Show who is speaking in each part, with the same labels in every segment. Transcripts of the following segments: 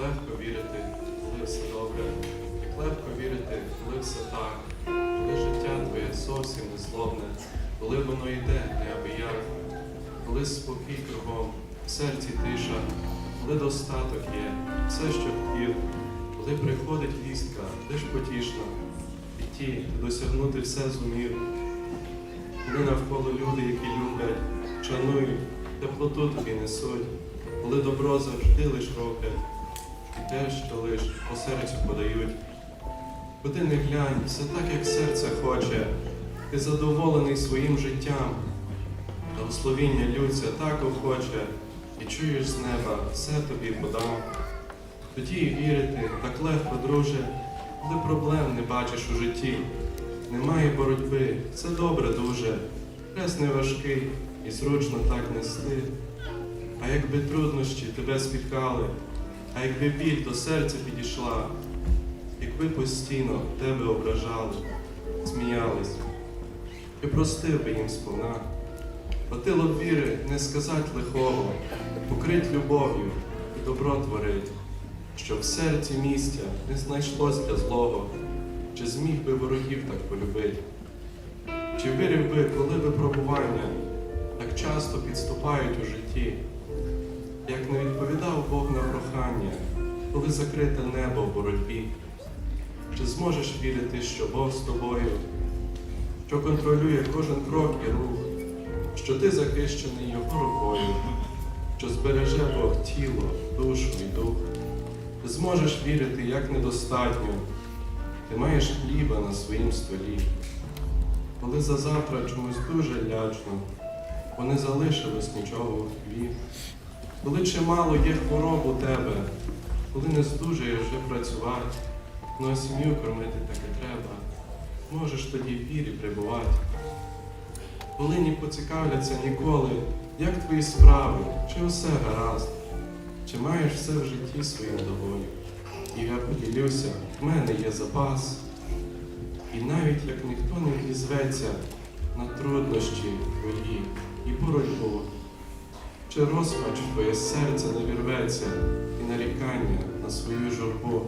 Speaker 1: легко вірити, коли все добре, як легко вірити, коли все так, коли життя твоє зовсім не злобне, коли воно йде неабияк, коли спокій кругом, в серці тиша, коли достаток є, все, що хотів, коли приходить вістка, лиш потішна, і ті, досягнути все зумів, коли навколо люди, які люблять, шанують, теплоту тобі несуть, коли добро завжди лиш роблять, і те, що лиш по серцю подають. Куди не глянь, все так, як серце хоче, ти задоволений своїм життям, благословіння лються так охоче, і чуєш з неба, все тобі подам. Тоді і вірити так легко, друже, коли проблем не бачиш у житті. Немає боротьби, все добре дуже, хрест не важкий і зручно так нести. А якби труднощі тебе спіткали, а якби біль до серця підійшла, якби постійно тебе ображали, сміялись, ти простив би їм сповна. Хватило б віри не сказать лихого, покрить любов'ю і добро творить, щоб в серці місця не знайшлось для злого, чи зміг би ворогів так полюбить. Чи вірив би, коли випробування так часто підступають у житті, не відповідав Бог на прохання, коли закрите небо в боротьбі? Чи зможеш вірити, що Бог з тобою, що контролює кожен крок і рух, що ти захищений Його рукою, що збереже Бог тіло, душу і дух? Ти зможеш вірити, як недостатньо, ти маєш хліба на своїм столі. Коли за завтра чомусь дуже лячно, бо не залишилось нічого у хліб. Коли чимало є хвороб у тебе, коли не здужуєш вже працювати, ну а сім'ю кормити таки треба, можеш тоді в вірі прибувати. Коли не поцікавляться ніколи, як твої справи, чи усе гаразд, чи маєш все в житті своїм тобою. І я поділюся, в мене є запас. І навіть як ніхто не візьметься на труднощі твої і боротьбу, чи розпач твоє серце не вірветься і нарікання на свою журбу,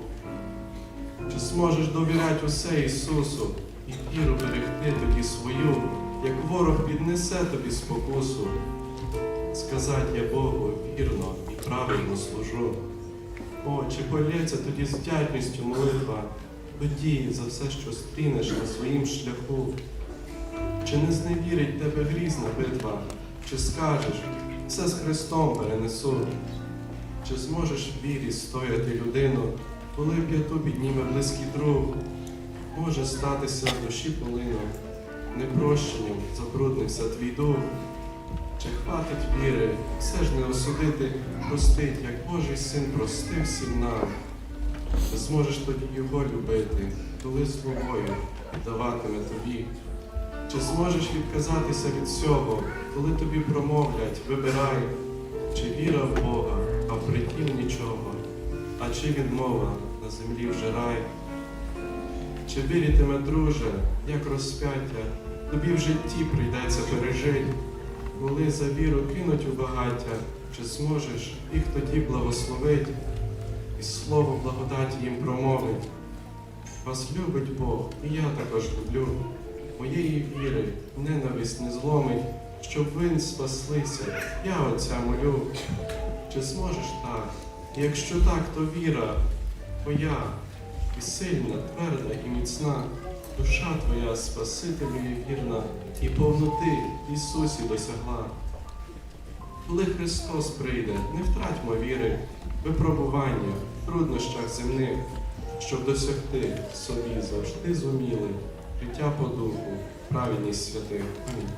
Speaker 1: чи зможеш довіряти усе Ісусу і віру берегти тоді свою, як ворог піднесе тобі спокусу, сказати я Богу вірно і правильно служу. О, чи полється тоді з вдячністю молитва, тоді за все, що стрінеш на своїм шляху, чи не зневірить тебе грізна битва, чи скажеш, все з Христом перенесу, чи зможеш в вірі стояти людину, коли п'яту підніме близький друг, може статися в душі полином, непрощенням забруднився твій дух. Чи хватить віри, все ж не осудити, простить, як Божий син простив всім нам. Ти зможеш тоді його любити, коли словою даватиме тобі. Чи зможеш відказатися від всього, коли тобі промовлять, вибирай, чи віра в Бога, а в притім нічого, а чи відмова на землі вже рай? Чи віритиме, друже, як розп'яття, тобі в житті прийдеться пережить, коли за віру кинуть у багаття, чи зможеш їх тоді благословить, і слово благодаті їм промовить. Вас любить Бог, і я також люблю. Моєї віри ненависть не зломить, щоб ви спаслися, я Отця молю. Чи зможеш так? Якщо так, то віра твоя і сильна, тверда і міцна, душа твоя Спасителю є вірна, і повноти Ісусі досягла. Коли Христос прийде, не втратьмо віри, випробування, в труднощах земних, щоб досягти собі завжди зуміли життя по духу, праведність святих. Амінь.